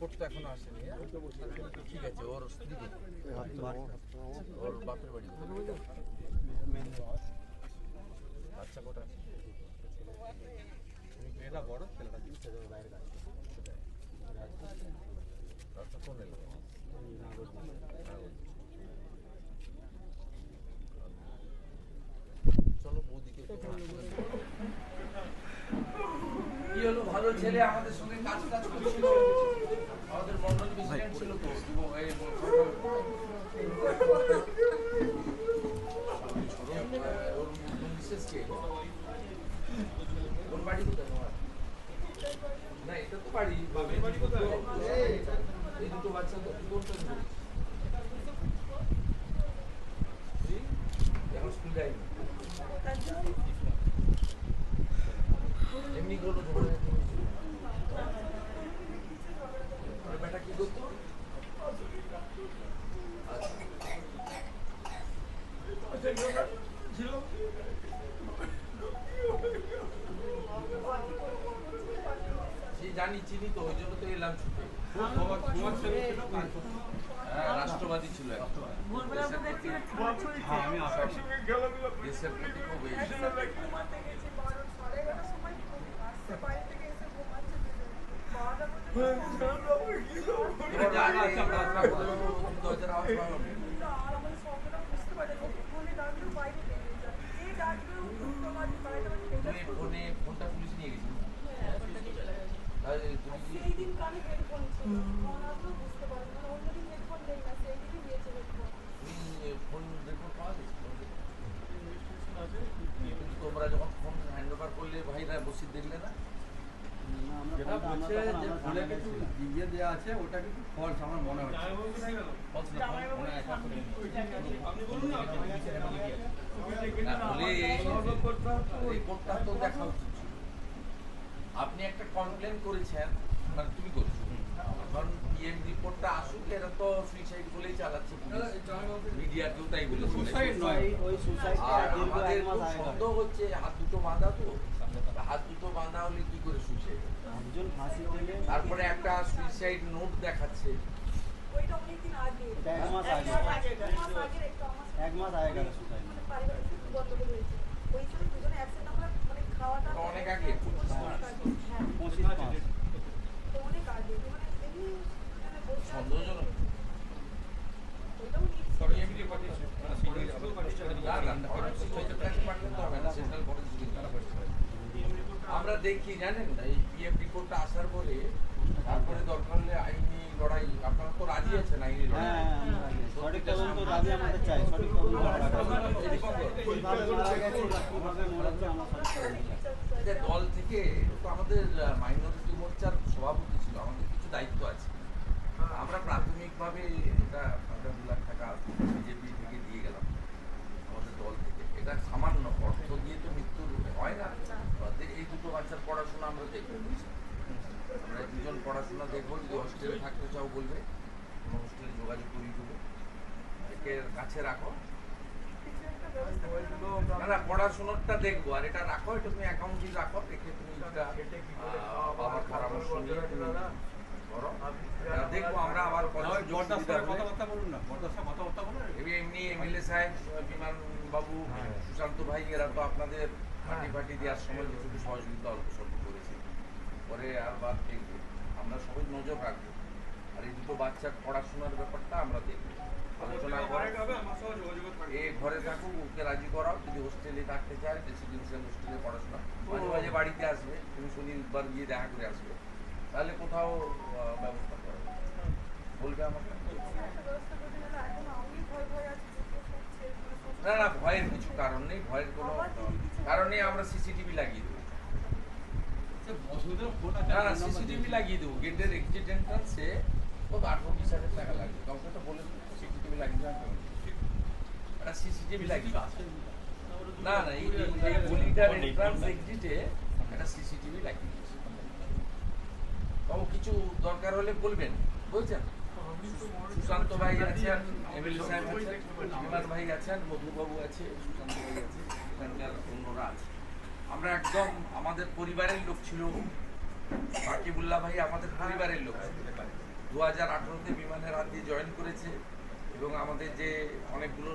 Report তো এখনও আসেনি হ্যাঁ? ঠিক আছে ওর স্ত্রী ওর বাপের বাড়ি? বাচ্চা কটা আছে? মেয়েটা বড় ছেলেটা বাইরে কাজ বাচ্চা কোন এলাকা? চলো বৌদিকে কি হলো ভালো ছেলে আমাদের সঙ্গে কাজ কাজ করছিল এমনি কোনো ঝগড়া ঝাঁটি হয়েছিল? ওর বেটা কি করতো আচ্ছা সে জানি চিনি তো ওই জন্য তো এলাম ছুটে হ্যাঁ রাষ্ট্রবাদী ছিল একটা। হ্যাঁ আমি আসা দেশের প্রতি খুব এই তোমার জানা আছে আমরা আশা করব, তুমি দরজার আওয়াজ পাও না। তুমি ফোনে ফোনটা পুলিশ নিয়ে গেছিল তাহলে তুমি কি সেই দিন কানে হেডফোন ছিল ওনারও বুঝতে পারবেন না অন্যদিন হেডফোন দেয় না সেই দিনই দিয়েছে হেডফোন তুমি ফোন রেকর্ড পাওয়া গেছে কিন্তু তোমরা যখন ফোন হ্যান্ড ওভার করলে ভাইরা বসে দেখলে না যেটা বলছে যে ফোনে কিছু ইয়ে দেওয়া আছে ওটা কিন্তু ফলস আমার মনে হচ্ছে। আপনি একটা কমপ্লেন করেছেন মানে তুমি করেছ। এখন পিএম রিপোর্টটা আসুক এরা তো সুইসাইড বলেই চালাচ্ছে মিডিয়া কেউ তাই বলেছে। আমাদের সন্দেহ হচ্ছে হাত দুটো বাঁধা তো। হাত দুটো বাঁধা হলে কি করে সুইসাইড তারপরে একটা সুইসাইড নোট দেখাচ্ছে। ওইটা অনেকদিন আগে এটা এক মাস আগে। এক মাস আগের একটা আমার এক মাস আগে গেল সুসাইড মানে পারিবারিক সূত্রে গন্ডগোল হয়েছে ওই সময় দুজনে একসাথে আমরা মানে খাওয়াটা তো অনেক আগে। পঁচিশ মাস আগে। হ্যাঁ পঁচিশ মাস তো অনেক আগে মানে এমনি দুজনে বসে আছি। সন্দেহজনক ওইটাও নিচ্ছি। না, না, ফরেন্সিক সোসাইটির কাছে পাঠালে তো হবে না, সেন্ট্রাল ফরেন্সিক আমরা দেখি জানেন এই পিএফ রিপোর্টটা আসার পরে তারপরে দরকার হলে আইনি লড়াই আপনারা তো রাজি আছেন আইনি লড়াই। হ্যাঁ হ্যাঁ। সঠিক তদন্ত আমাদের চাই তদন্ত দল থেকে তো আমাদের মাইনরিটি মোর্চার সভাপতি ছিল আমাদের কিছু দায়িত্ব আছে। আমরা প্রাথমিকভাবে এটা একটা দু লাখ টাকা বিজেপি থেকে দিয়ে গেলাম আমাদের দল থেকে এটা সামান্য অর্থ দিয়ে তো মৃত্যুর হয় না তাতে এই দুটো বাচ্চার পড়াশোনা আমরা দেখব আমরা দুজন পড়াশোনা দেখব যদি হস্টেলে থাকতে চাও বলবে। কোনো হোস্টেলে যোগাযোগ করিয়ে দেবো। একে কাছে রাখো। কিছু একটা ব্যবস্থা করে দেবো। না না পড়াশোনাটা দেখব। আর এটা রাখো এটা তুমি অ্যাকাউন্টে রাখো রেখে তুমি বাবার পরামর্শ নিয়ে তুমি করো। দেখব আমরা আবার কথাবার্তা বলুন না কথাবার্তা বলুন এমনি এমনি এমএলএ সাহেব বিমান বাবু সুশান্ত ভাই এরা তো আপনাদের পার্টি পার্টি দেওয়ার সময় কিছু সহযোগিতা অল্প স্বল্প করেছে। পরে আর বাদ আমরা সবাই নজর রাখব। আর এই দুটো বাচ্চার পড়াশোনার ব্যাপারটা আমরা দেখব। আলোচনা করো। এ ঘরে থাকুক ওকে রাজি করাও। যদি হোস্টেলে থাকতে চায় রেসিডেন্সিয়াল হোস্টেলে পড়াশোনা মাঝে মাঝে বাড়িতে আসবে তুমি শনিবার গিয়ে দেখা করে আসবে। তাহলে কোথাও আহ, ব্যবস্থা করো বলবে আমাকে? কিছু একটা ব্যবস্থা করে দিলে না, এখন আমি ভয় ভয় আছি যে কেউ শুনছে, মানে শুনছে। না না ভয়ের কিছু কারণ নেই। ভয়ের কোনো আবার যদি কিছু কারণ নেই আমরা সিসিটিভি লাগিয়ে দেবো। বসুদের ফোন না না সিসিটিভি লাগিয়ে দেবো। গেটের এক্সিট এন্ট্রান্সে তো আঠারো বিশ হাজার টাকা লাগবে। কাউকে তো বলে সিসিটিভি লাগিয়ে দেওয়া একটা সিসিটিভি লাগিয়ে না না এই এই- এই গলিটার এন্ট্রান্স এক্সিটে একটা সিসিটিভি লাগিয়ে দিয়েছি। বাবু কিছু দরকার হলে বলবেন। বলছেন? সুশান্ত ভাই আছেন এমএলএ সাহেব আছেন ভাই আছেন মধুবাবু আছে সুশান্ত ভাই আছে অন্যরা আছে। আমরা একদম আমাদের পরিবারের লোক ছিল। সাকিবুল্লাহ ভাই আমাদের পরিবারের লোক দু হাজার আঠারোতে বিমানের হাত দিয়ে জয়েন করেছে এবং আমাদের যে অনেকগুলো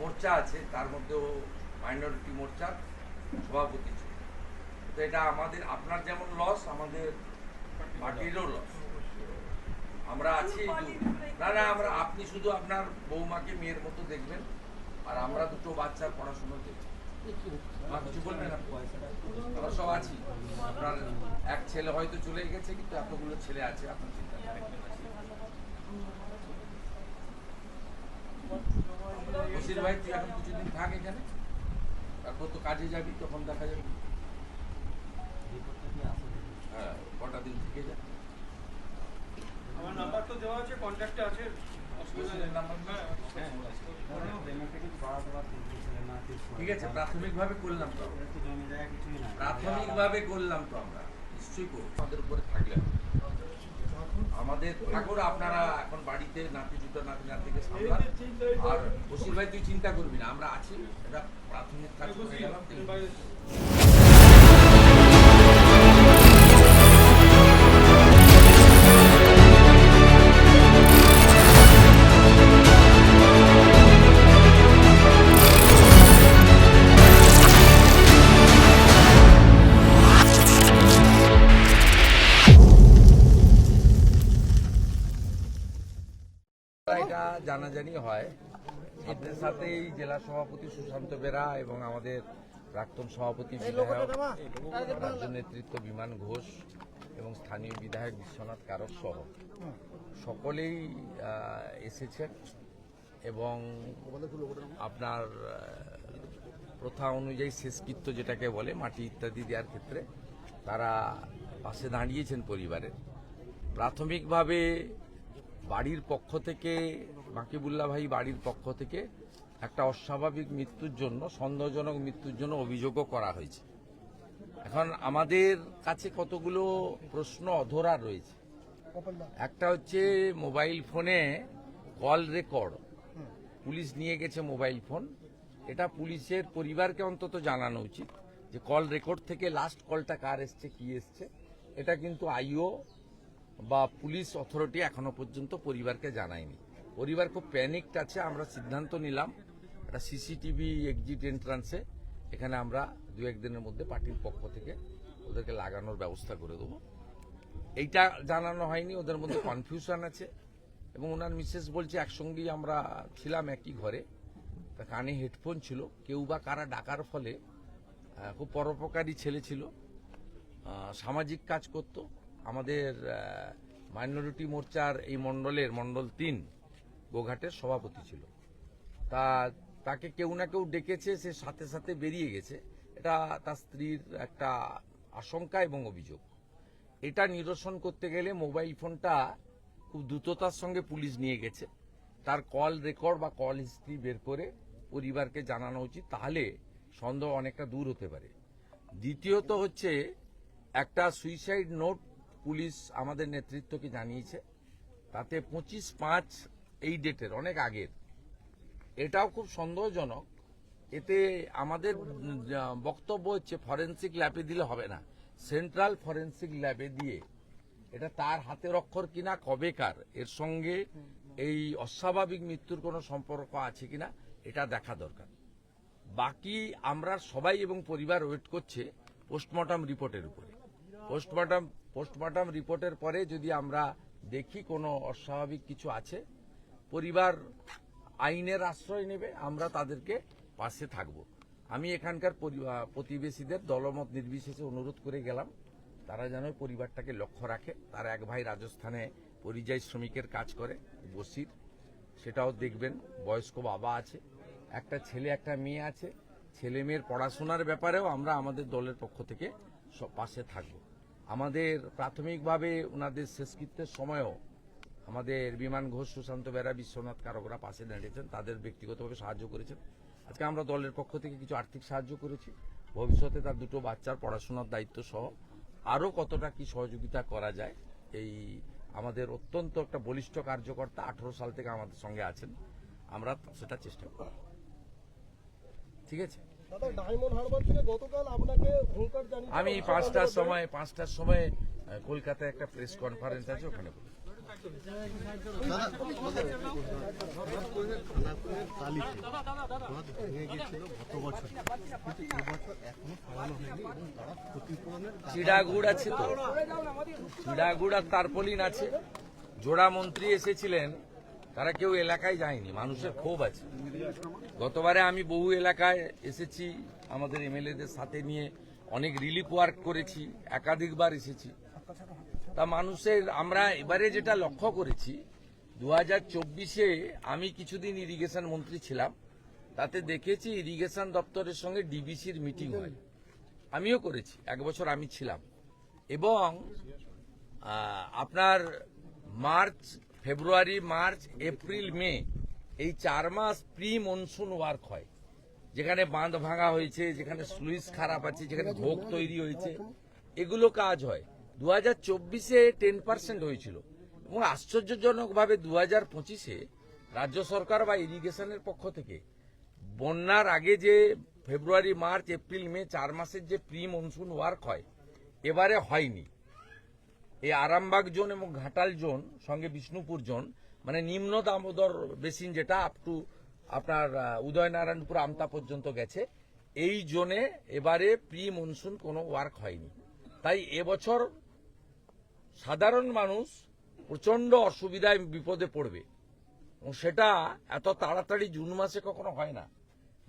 মোর্চা আছে, তার মধ্যেও মাইনরিটি মোর্চার সভাপতি ছিল। তো এটা আমাদের, আপনার যেমন লস আমাদের পার্টিরও লস আমরা আছি না না, আমরা, আপনি শুধু আপনার বৌমাকে মেয়ের মতো দেখবেন। আর আমরা দুটো বাচ্চার পড়াশোনা দেখছি মা কিছু বলবেন আমরা সব আছি। আপনার এক ছেলে হয়তো চলে গেছে কিন্তু এতগুলো ছেলে আছে আপনার চিন্তা নেই। বসির ভাই তুই এখন কিছুদিন থাক এখানে। তারপর তো কাজে যাবি তখন দেখা যাবে। হ্যাঁ কটা দিন থেকে যা। আমার নাম্বার তো দেওয়া আছে কন্ট্যাক্টে আছে। অসুবিধা নেই নাম্বার হ্যাঁ ঠিক আছে, প্রাথমিকভাবে করলাম তো প্রাথমিকভাবে করলাম তো আমরা, নিশ্চয়ই করব। আমাদের উপরে থাকলে আমাদের ঠাকুর আপনারা এখন বাড়িতে নাতি, জুতো নাতি, নাতিকে সামলান। আর বসির ভাই, তুই চিন্তা করবি না, আমরা আছি। এটা প্রাথমিক এই জেলা সভাপতি সুশান্ত বেরা এবং আমাদের প্রাক্তন সভাপতি বিধায়ক রাজ্য নেতৃত্ব বিমান ঘোষ এবং স্থানীয় বিধায়ক বিশ্বনাথ কারক সহ। সকলেই এসেছেন এবং আপনার প্রথা অনুযায়ী শেষকৃত্য যেটাকে বলে মাটি ইত্যাদি দেওয়ার ক্ষেত্রে তারা পাশে দাঁড়িয়েছেন পরিবারের। প্রাথমিকভাবে বাড়ির পক্ষ থেকে মাকিবুল্লাহ ভাই বাড়ির পক্ষ থেকে একটা অস্বাভাবিক মৃত্যুর জন্য, সন্দেহজনক মৃত্যুর জন্য অভিযোগও করা হয়েছে। এখন আমাদের কাছে কতগুলো প্রশ্ন অধরা রয়েছে। একটা হচ্ছে মোবাইল ফোনে কল রেকর্ড। পুলিশ নিয়ে গেছে মোবাইল ফোন। এটা পুলিশের পরিবারকে অন্তত জানানো উচিত যে কল রেকর্ড থেকে লাস্ট কলটা কার এসছে, কি এসছে। এটা কিন্তু আইও বা পুলিশ অথরিটি এখনও পর্যন্ত পরিবারকে জানায়নি। পরিবার খুব প্যানিকড আছে, আমরা সিদ্ধান্ত নিলাম একটা সিসিটিভি এক্সিট এন্ট্রান্সে এখানে আমরা দু একদিনের মধ্যে পার্টির পক্ষ থেকে ওদেরকে লাগানোর ব্যবস্থা করে দেবো। এইটা জানানো হয়নি, ওদের মধ্যে কনফিউশন আছে এবং ওনার মিসেস বলছে, একসঙ্গেই আমরা ছিলাম একই ঘরে। তা কানে হেডফোন ছিল, কেউ বা কারা ডাকার ফলে খুব পরোপকারী ছেলে ছিল সামাজিক কাজ করত। আমাদের মাইনরিটি মোর্চার এই মণ্ডলের মণ্ডল তিন গোঘাটের সভাপতি ছিল। তা তাকে কেউ না কেউ ডেকেছে, সে সাথে সাথে বেরিয়ে গেছে। এটা তার স্ত্রীর একটা আশঙ্কা এবং অভিযোগ। এটা নিরসন করতে গেলে মোবাইল ফোনটা খুব দ্রুততার সঙ্গে পুলিশ নিয়ে গেছে। তার কল রেকর্ড বা কল হিস্ট্রি বের করে পরিবারকে জানানো উচিত, তাহলে সন্দেহ অনেকটা দূর হতে পারে। দ্বিতীয়ত হচ্ছে, একটা সুইসাইড নোট পুলিশ আমাদের নেতৃত্বকে জানিয়েছে। তাতে পঁচিশ পাঁচ এই ডেটের, অনেক আগের। এটাও খুব সন্দেহজনক। এতে আমাদের বক্তব্য হচ্ছে ফরেন্সিক ল্যাবে দিলে হবে না। সেন্ট্রাল ফরেন্সিক ল্যাবে দিয়ে। এটা তার হাতের অক্ষর কিনা কবেকার এর সঙ্গে এই অস্বাভাবিক মৃত্যুর কোনো সম্পর্ক আছে কিনা, এটা দেখা দরকার। বাকি আমরা সবাই এবং পরিবার ওয়েট করছে পোস্টমর্টম রিপোর্টের উপরে। পোস্টমর্টম পোস্টমর্টম রিপোর্টের পরে যদি আমরা দেখি কোনো অস্বাভাবিক কিছু আছে পরিবার আইনের আশ্রয় নেবে, আমরা তাদেরকে পাশে থাকব। আমি এখানকার প্রতিবেশীদের দলমত নির্বিশেষে অনুরোধ করে গেলাম, তারা যেন পরিবারটাকে লক্ষ্য রাখে। তার এক ভাই রাজস্থানে পরিযায়ী শ্রমিকের কাজ করে, বসির। সেটাও দেখবেন, বয়স্ক বাবা আছে, একটা ছেলে, একটা মেয়ে আছে। ছেলে মেয়ের পড়াশোনার ব্যাপারেও আমরা আমাদের দলের পক্ষ থেকে পাশে থাকব। আমাদের প্রাথমিকভাবে ওনাদের শেষকৃত্যের সময়ও আমাদের বিমান ঘোষ সুশান্ত বেরা বিশ্বনাথ কারকরা পাশে দাঁড়িয়েছেন তাদের ব্যক্তিগতভাবে সাহায্য করেছেন। আজকে আমরা দলের পক্ষ থেকে কিছু আর্থিক সাহায্য করেছি। ভবিষ্যতে তার দুটো বাচ্চার পড়াশোনার দায়িত্ব সহ আরও কতটা কি সহযোগিতা করা যায় এই আমাদের অত্যন্ত একটা বলিষ্ঠ কার্যকর্তা আঠারো সাল থেকে আমাদের সঙ্গে আছেন। আমরা সেটা চেষ্টা করব। ঠিক আছে? আমি পাঁচটার সময় পাঁচটার সময় কলকাতায় একটা প্রেস কনফারেন্স আছে ওখানে বলব। চিড়াগুড় আছে তো? আর তারপলিন আছে। জোড়া মন্ত্রী এসেছিলেন, তারা কেউ এলাকায় যায়নি, মানুষের ক্ষোভ আছে। গতবারে আমি বহু এলাকায় এসেছি, আমাদের এমএলএদের সাথে নিয়ে অনেক রিলিফ ওয়ার্ক করেছি, একাধিকবার এসেছি। তা মানুষের, আমরা এবারে যেটা লক্ষ্য করেছি দু হাজার চব্বিশে আমি কিছুদিন ইরিগেশন মন্ত্রী ছিলাম, তাতে দেখেছি ইরিগেশন দপ্তরের সঙ্গে ডিবিসির মিটিং হয়। আমিও করেছি, এক বছর আমি ছিলাম। এবং আপনার March, February, March, April, May, এই চার মাস প্রি মনসুন ওয়ার্ক হয়। যেখানে বাঁধ ভাঙা হয়েছে, যেখানে স্লুইস খারাপ আছে, যেখানে ভোগ তৈরি হয়েছে, এগুলো কাজ হয়। দু হাজার চব্বিশে টেন পার্সেন্ট হয়েছিল। এবং আশ্চর্যজনকভাবে দু হাজার পঁচিশে রাজ্য সরকার বা ইরিগেশনের পক্ষ থেকে বন্যার আগে যে ফেব্রুয়ারি, মার্চ, এপ্রিল, মে চার মাসের যে প্রি মনসুন ওয়ার্ক হয়, এবারে হয়নি। এই আরামবাগ জোন এবং ঘাটাল জোন, সঙ্গে বিষ্ণুপুর জোন মানে নিম্ন দামোদর বেসিন যেটা আপ টু আপনার উদয়নারায়ণপুর আমতা পর্যন্ত গেছে, এই জোনে এবারে প্রি মনসুন কোনো ওয়ার্ক হয়নি। তাই এবছর সাধারণ মানুষ প্রচণ্ড অসুবিধায় বিপদে পড়বে। এবং সেটা এত তাড়াতাড়ি জুন মাসে কখনো হয় না।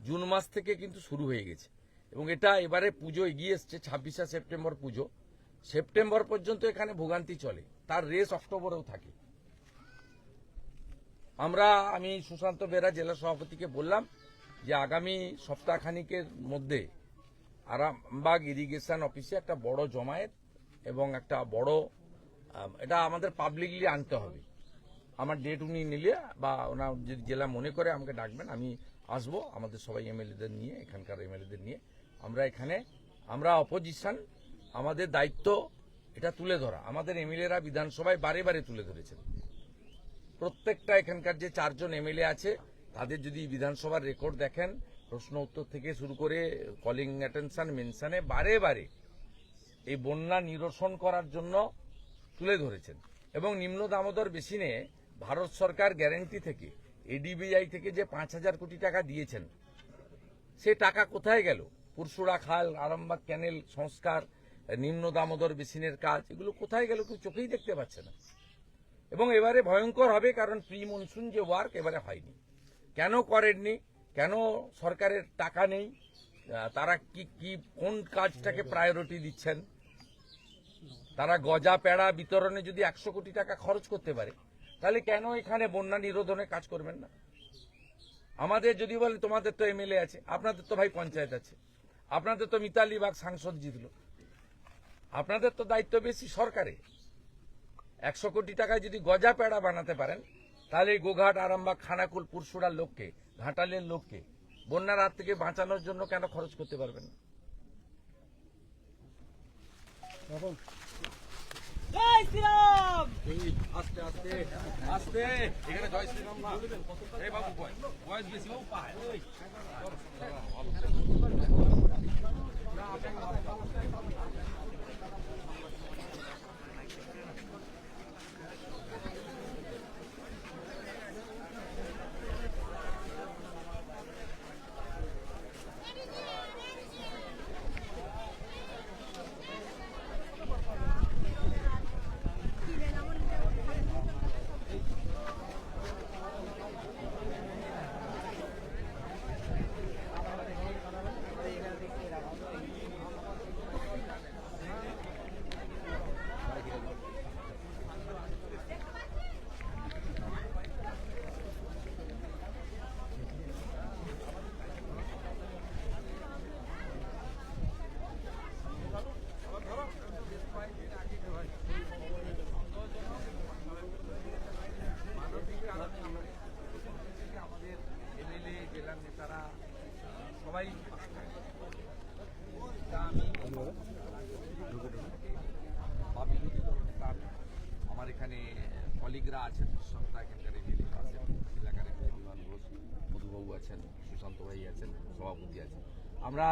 জুন মাস থেকে কিন্তু শুরু হয়ে গেছে। এবং এটা এবারে পুজো এগিয়ে এসছে, ছাব্বিশে সেপ্টেম্বর পুজো। সেপ্টেম্বর পর্যন্ত এখানে ভোগান্তি চলে। তার রেস অক্টোবরেও থাকে। আমরা, আমি সুশান্ত বেরা, জেলা সভাপতিকে বললাম যে আগামী সপ্তাহখানিকের মধ্যে আরামবাগ ইরিগেশন অফিসে একটা বড় জমায়েত এবং একটা বড় এটা আমাদের পাবলিকলি আনতে হবে। আমার ডেট উনি নিলে বা ওনার যদি জেলা মনে করে আমাকে ডাকবেন, আমি আসব। আমাদের সবাই এমএলএদের নিয়ে, এখানকার এমএলএদের নিয়ে। আমরা এখানে, আমরা অপোজিশন আমাদের দায়িত্ব, এটা তুলে ধরা। আমাদের এমএলএরা বিধানসভায় বারে বারে তুলে ধরেছেন। প্রত্যেকটা এখানকার যে চারজন এমএলএ আছে, তাদের যদি বিধানসভার রেকর্ড দেখেন, প্রশ্ন উত্তর থেকে শুরু করে কলিং অ্যাটেনশন মেনশনে বারে বারে এই বন্যা নিরসন করার জন্য তুলে ধরেছেন। এবং নিম্ন দামোদর বেসিনে ভারত সরকার গ্যারেন্টি থেকে এডিবিআই থেকে যে পাঁচ হাজার কোটি টাকা দিয়েছেন, সে টাকা কোথায় গেল? পুরসুড়া খাল, আরামবাগ ক্যানেল, সংস্কার, নিম্ন দামোদর বেসিনের কাজ, এগুলো কোথায় গেল কেউ চোখেই দেখতে পাচ্ছে না। এবং এবারে ভয়ঙ্কর হবে কারণ প্রি মনসুন যে ওয়ার্ক এবারে হয়নি। কেন করেননি? কেন সরকারের টাকা নেই? তারা কি কি, কোন কাজটাকে প্রায়োরিটি দিচ্ছেন? তারা গজা পেড়া বিতরণে যদি একশো কোটি টাকা খরচ করতে পারে, তাহলে কেন এখানে বন্যা নিরোধনে কাজ করবেন না? আমাদের যদি বলে, তোমাদের তো এমএলএ আছে, আপনাদের তো ভাই পঞ্চায়েত আছে, আপনাদের তো মিতালি বাগ সাংসদ জিতল, আপনাদের তো দায়িত্ব বেশি সরকারে। একশো কোটি টাকায় যদি গজা পেড়া বানাতে পারেন, তাহলে গোঘাট, আরামবাগ, খানাকুল পুরসুরার লোককে, ঘাটালের লোককে বন্যার হাত থেকে বাঁচানোর জন্য কেন খরচ করতে পারবেন না? আস্তে আস্তে আস্তে। এখানে জয় এই বাবু বয়স বেশি বাবু পায়। আমাদের সবাই আমার এখানে কলিগরা আছেন সংস্থা এখানকার এমএলএ আছেন এলাকার বিমান ঘোষ, মধুবাবু আছেন, সুশান্ত ভাই আছেন, সভাপতি আছেন। আমরা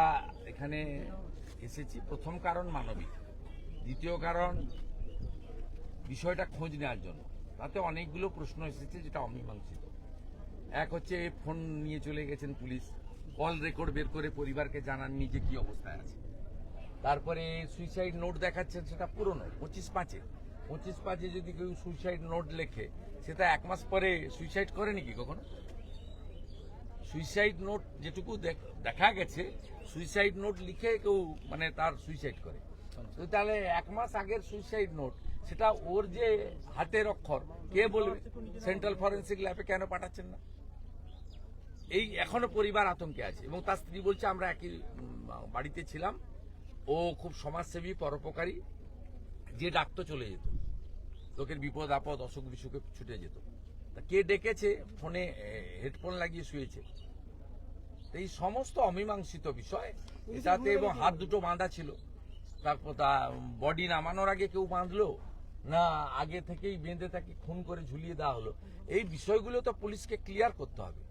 এখানে এসেছি, প্রথম কারণ মানবিক, দ্বিতীয় কারণ বিষয়টা খোঁজ নেওয়ার জন্য। তাতে অনেকগুলো প্রশ্ন এসেছে যেটা অমীমাংসিত। এক হচ্ছে, ফোন নিয়ে চলে গেছেন পুলিশ। কল রেকর্ড বের করে পরিবারকে জানান নিজে কি অবস্থায় আছে। তারপরে সুইসাইড নোট দেখাচ্ছেন সেটা পুরনো পঁচিশ পাঁচে। পঁচিশ পাঁচে যদি কেউ সুইসাইড নোট লেখে সেটা এক মাস পরে সুইসাইড করে নাকি কখনো? সুইসাইড নোট যেটুকু দেখ- গেছে সুইসাইড নোট লিখে কেউ মানে তার সুইসাইড করে। তাহলে এক মাস আগের সুইসাইড নোট সেটা ওর যে হাতের অক্ষর কে বলবে? সেন্ট্রাল ফরেন্সিক ল্যাবে কেন পাঠাচ্ছেন না? এই এখনও পরিবার আতঙ্কে আছে এবং তার স্ত্রী বলছে আমরা একই বাড়িতে ছিলাম। ও খুব সমাজসেবী পরোপকারী। যে ডাকতো চলে যেত। লোকের বিপদ আপদ অসুখ বিসুখে ছুটে যেত। তা কে ডেকেছে? ফোনে হেডফোন লাগিয়ে শুয়েছে। এই সমস্ত অমীমাংসিত বিষয় এটাতে এবং হাত দুটো বাঁধা ছিল। তারপর তা বডি নামানোর আগে কেউ বাঁধলো? না আগে থেকেই বেঁধে তাকে খুন করে ঝুলিয়ে দেওয়া হলো। এই বিষয়গুলো তো পুলিশকে ক্লিয়ার করতে হবে।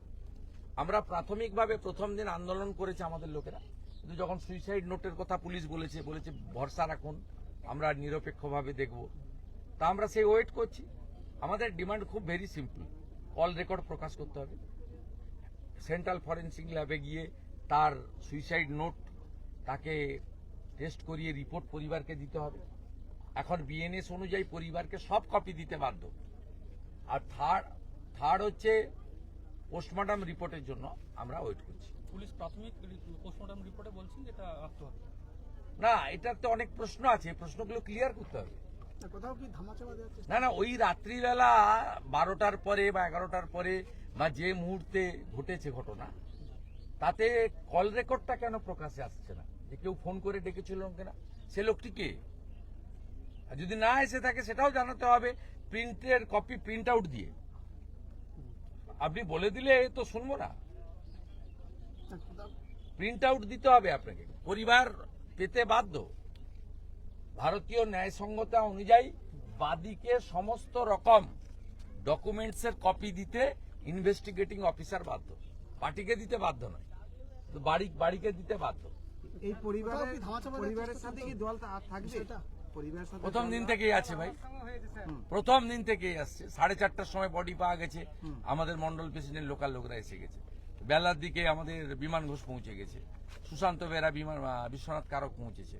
আমরা প্রাথমিকভাবে প্রথম দিন আন্দোলন করেছে আমাদের লোকেরা। কিন্তু যখন সুইসাইড নোটের কথা পুলিশ বলেছে বলেছে ভরসা রাখুন, আমরা নিরপেক্ষভাবে দেখব। তা আমরা সেই ওয়েট করছি। আমাদের ডিমান্ড খুব ভেরি সিম্পল কল রেকর্ড প্রকাশ করতে হবে। সেন্ট্রাল ফরেন্সিক ল্যাবে গিয়ে তার সুইসাইড নোট তাকে টেস্ট করিয়ে রিপোর্ট পরিবারকে দিতে হবে। এখন বিএনএস অনুযায়ী পরিবারকে সব কপি দিতে বাধ্য। আর থার্ড থার্ড হচ্ছে পোস্টমর্টম রিপোর্টের জন্য আমরা ওয়েট করছি। পুলিশ প্রাথমিক পোস্টমর্টম রিপোর্টে বলছেন যে এটা আত্মহত্যা। না এটার তো অনেক প্রশ্ন আছে প্রশ্নগুলো ক্লিয়ার করতে হবে। কোথাও কি ধামাচাপা দেওয়ার চেষ্টা? না না ওই রাত্রিবেলা বারোটার পরে বা এগারোটার পরে বা যে মুহূর্তে ঘটেছে ঘটনা তাতে কল রেকর্ডটা কেন প্রকাশে আসছে না? যে কেউ ফোন করে ডেকেছিল কিনা? সে লোকটি কে? আর যদি না এসে থাকে সেটাও জানাতে হবে প্রিন্টের কপি প্রিন্ট আউট দিয়ে। আপনি বলে দিলে তো শুনব না। প্রিন্ট আউট দিতে হবে আপনাকে। পরিবার পেতে বাধ্য। ভারতীয় ন্যায়সঙ্গতা অনুযায়ী বাদীকে সমস্ত রকম ডকুমেন্টসের কপি দিতে ইনভেস্টিগেটিং অফিসার বাধ্য। পার্টিকে দিতে বাধ্য নয়। তো বাড়ি বাড়িকে দিতে বাধ্য। এই পরিবারের পরিবারের সাথে কি দল থাকবে? প্রথম দিন থেকেই আছে ভাই। প্রথম দিন থেকেই আসছে। সাড়ে চারটার সময় বডি পাওয়া গেছে। আমাদের মন্ডল প্রেসিডেন্ট লোকাল লোকরা এসে গেছে। বেলার দিকে আমাদের বিমান ঘোষ পৌঁছে গেছে। সুশান্ত বেরা বিমান বিশ্বনাথ কারক পৌঁছেছে।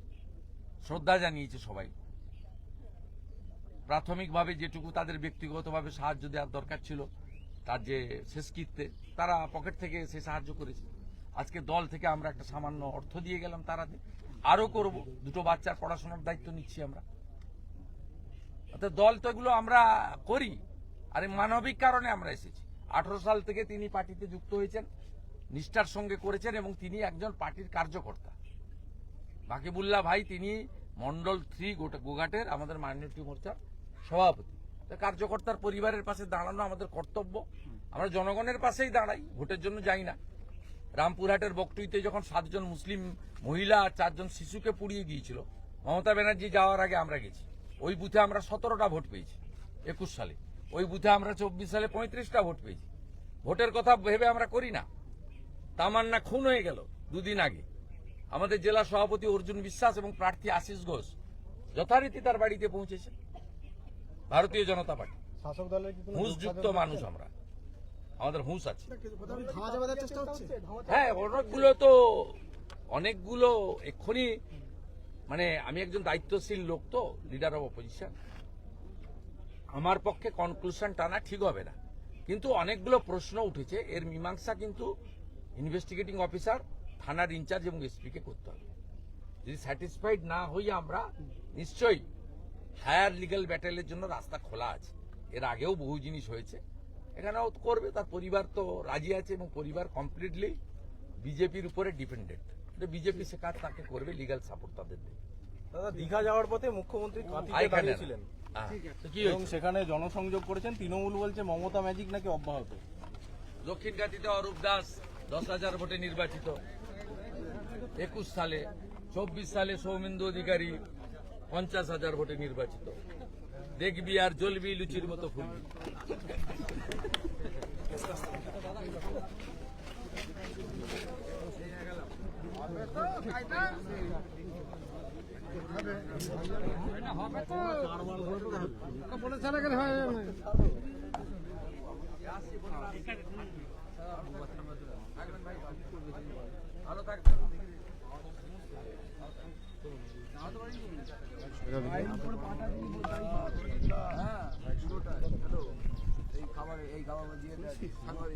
শ্রদ্ধা জানিয়েছে সবাই। প্রাথমিকভাবে যেটুকু তাদের ব্যক্তিগতভাবে সাহায্য দেওয়ার দরকার ছিল তার যে শেষকৃত্যে তারা পকেট থেকে সে সাহায্য করেছে। আজকে দল থেকে আমরা একটা সামান্য অর্থ দিয়ে গেলাম তারাতে। আরও করব। দুটো বাচ্চার পড়াশোনার দায়িত্ব নিচ্ছি আমরা। দল তো এগুলো আমরা করি। আর মানবিক কারণে আমরা এসেছি। আঠারো সাল থেকে তিনি পার্টিতে যুক্ত হয়েছেন, নিষ্ঠার সঙ্গে করেছেন এবং তিনি একজন পার্টির কার্যকর্তা। বাকিবুল্লাহ ভাই, তিনি মন্ডল থ্রি গোঘাটের আমাদের মাইনরিটি মোর্চার সভাপতি। কার্যকর্তার পরিবারের পাশে দাঁড়ানো আমাদের কর্তব্য। আমরা জনগণের পাশেই দাঁড়াই, ভোটের জন্য যাই না। রামপুরহাটের বকটুইতে যখন সাতজন মুসলিম মহিলা আর চারজন শিশুকে পুড়িয়ে দিয়েছিল মমতা ব্যানার্জি যাওয়ার আগে আমরা গেছি। ওই বুথে আমরা সতেরোটা ভোট পেয়েছি একুশ সালে। ওই বুথে আমরা চব্বিশ সালে পঁয়ত্রিশটা ভোট পেয়েছি। ভোটের কথা ভেবে আমরা করি না। তামান্না খুন হয়ে গেল দুদিন আগে। আমাদের জেলা সভাপতি অর্জুন বিশ্বাস এবং প্রার্থী আশিস ঘোষ যথারীতি তার বাড়িতে পৌঁছেছে ভারতীয় জনতা পার্টি। শাসক দলের কি মানুষ আমরা। আমাদের হুঁশ আছে। হ্যাঁ অনেকগুলো তো অনেকগুলো এক্ষুনি মানে আমি একজন দায়িত্বশীল লোক তো লিডার অফ অপোজিশন আমার পক্ষে কনক্লুশন টানা ঠিক হবে না। কিন্তু অনেকগুলো প্রশ্ন উঠেছে এর মীমাংসা কিন্তু ইনভেস্টিগেটিং অফিসার থানার ইনচার্জ এবং এসপিকে করতে হবে। যদি স্যাটিসফাইড না হই আমরা নিশ্চয়ই হায়ার লিগ্যাল ব্যাটেলের জন্য রাস্তা খোলা আছে। এর আগেও বহু জিনিস হয়েছে। এখানেও করবে তার পরিবার তো রাজি আছে এবং পরিবার কমপ্লিটলি বিজেপির উপরে ডিপেন্ডেন্ট বিজেপি সে কাজ তাকে করবে লিগ্যাল সাপোর্ট তাদের দেবে দাদা দীঘা যাওয়ার পথে মুখ্যমন্ত্রী কাঁথিতে দাঁড়িয়েছিলেন। কি এবং সেখানে জনসংযোগ করেছেন তৃণমূল বলছে মমতা ম্যাজিক নাকি অব্যাহত। দক্ষিণ কাতিতে অরূপ দাস দশ হাজার ভোটে নির্বাচিত। একুশ সালে চব্বিশ সালে সৌমেন্দু অধিকারী পঞ্চাশ হাজার ভোটে নির্বাচিত। দেখবি আর জ্বলবি লুচির মতো ফুলবি ভালো থাকবেন হ্যাঁ পুরোটা হ্যালো এই গাওয়া দিয়ে খাবার